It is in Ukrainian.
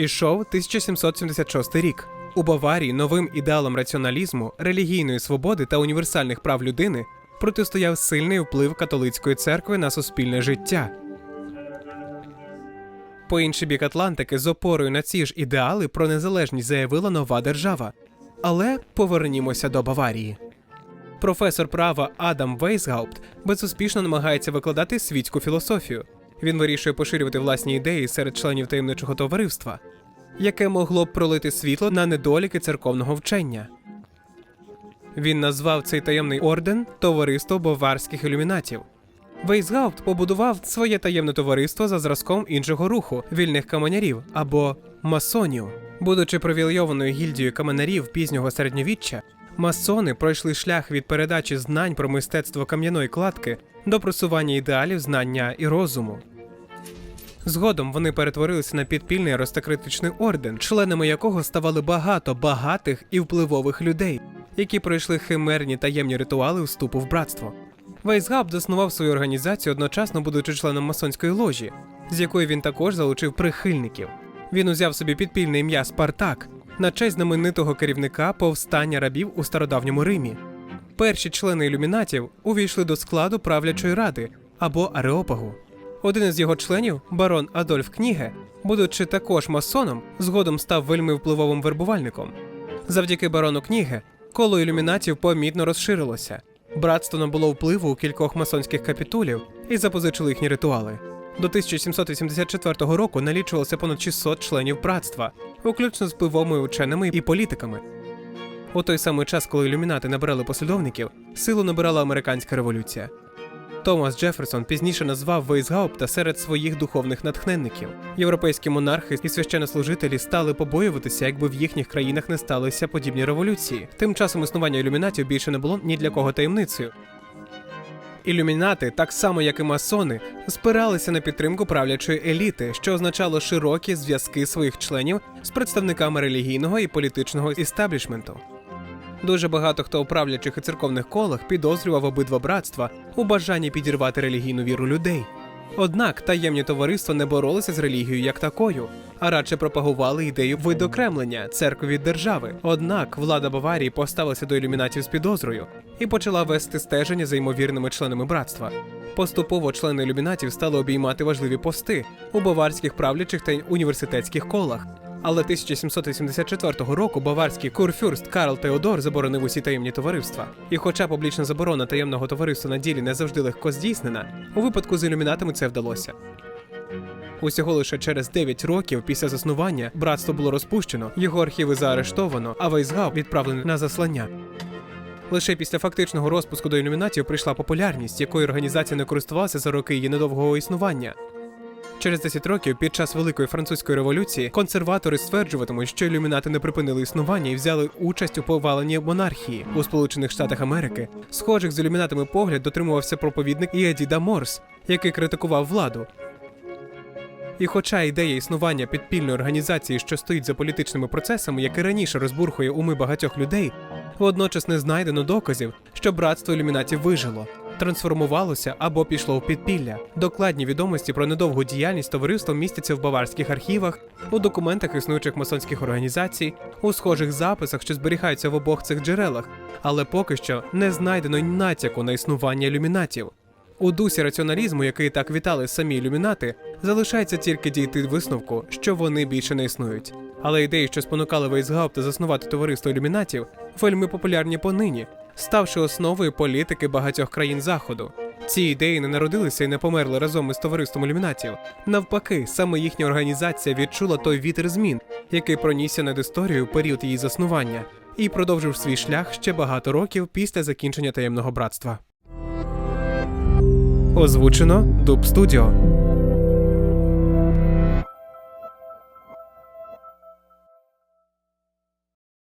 Ішов 1776 рік. У Баварії новим ідеалом раціоналізму, релігійної свободи та універсальних прав людини протистояв сильний вплив католицької церкви на суспільне життя. По інший бік Атлантики з опорою на ці ж ідеали про незалежність заявила нова держава. Але повернімося до Баварії. Професор права Адам Вейсгаупт безуспішно намагається викладати світську філософію. Він вирішує поширювати власні ідеї серед членів таємничого товариства, яке могло б пролити світло на недоліки церковного вчення. Він назвав цей таємний орден Товариство Баварських ілюмінатів. Вейсгаупт побудував своє таємне товариство за зразком іншого руху вільних каменярів або масонів. Будучи привілейованою гільдією каменярів пізнього середньовіччя, масони пройшли шлях від передачі знань про мистецтво кам'яної кладки до просування ідеалів знання і розуму. Згодом вони перетворилися на підпільний аристократичний орден, членами якого ставали багато багатих і впливових людей, які пройшли химерні таємні ритуали вступу в братство. Вейсгаб заснував свою організацію одночасно будучи членом масонської ложі, з якої він також залучив прихильників. Він узяв собі підпільне ім'я Спартак на честь знаменитого керівника повстання рабів у стародавньому Римі. Перші члени ілюмінатів увійшли до складу правлячої ради або ареопагу. Один із його членів, барон Адольф Кніге, будучи також масоном, згодом став вельми впливовим вербувальником. Завдяки барону Кніге коло ілюмінатів помітно розширилося. Братство набуло впливу у кількох масонських капітулів і запозичили їхні ритуали. До 1784 року налічувалося понад 600 членів братства, включно з впливовими ученими і політиками. У той самий час, коли ілюмінати набирали послідовників, силу набирала американська революція. Томас Джеферсон пізніше назвав Вейсгаупта серед своїх духовних натхненників. Європейські монархи і священнослужителі стали побоюватися, якби в їхніх країнах не сталися подібні революції. Тим часом існування ілюмінатів більше не було ні для кого таємницею. Ілюмінати, так само як і масони, спиралися на підтримку правлячої еліти, що означало широкі зв'язки своїх членів з представниками релігійного і політичного істеблішменту. Дуже багато хто у правлячих і церковних колах підозрював обидва братства у бажанні підірвати релігійну віру людей. Однак таємні товариства не боролися з релігією як такою, а радше пропагували ідею видокремлення церкви від держави. Однак влада Баварії поставилася до ілюмінатів з підозрою і почала вести стеження за ймовірними членами братства. Поступово члени ілюмінатів стали обіймати важливі пости у баварських правлячих та університетських колах. Але 1784 року баварський курфюрст Карл Теодор заборонив усі таємні товариства. І хоча публічна заборона таємного товариства на ділі не завжди легко здійснена, у випадку з ілюмінатами це вдалося. Усього лише через 9 років після заснування братство було розпущено, його архіви заарештовано, а Вейсгау відправлений на заслання. Лише після фактичного розпуску до ілюмінатів прийшла популярність, якою організація не користувалася за роки її недовгого існування. Через 10 років під час Великої французької революції консерватори стверджуватимуть, що ілюмінати не припинили існування і взяли участь у поваленні монархії у Сполучених Штатах Америки. Схожих з ілюмінатами погляд дотримувався проповідник Іедіда Морс, який критикував владу. І хоча ідея існування підпільної організації, що стоїть за політичними процесами, як і раніше розбурхує уми багатьох людей, водночас не знайдено доказів, що братство ілюмінатів вижило, трансформувалося або пішло в підпілля. Докладні відомості про недовгу діяльність товариства містяться в баварських архівах, у документах існуючих масонських організацій, у схожих записах, що зберігаються в обох цих джерелах, але поки що не знайдено натяку на існування ілюмінатів. У дусі раціоналізму, який так вітали самі ілюмінати, залишається тільки дійти висновку, що вони більше не існують. Але ідеї, що спонукали Вейсгаупта заснувати товариство ілюмінатів, вельми популярні понині, ставши основою політики багатьох країн заходу. Ці ідеї не народилися і не померли разом із товариством ілюмінатів. Навпаки, саме їхня організація відчула той вітер змін, який пронісся над історією період її заснування, і продовжив свій шлях ще багато років після закінчення таємного братства. Озвучено Дуб Студіо.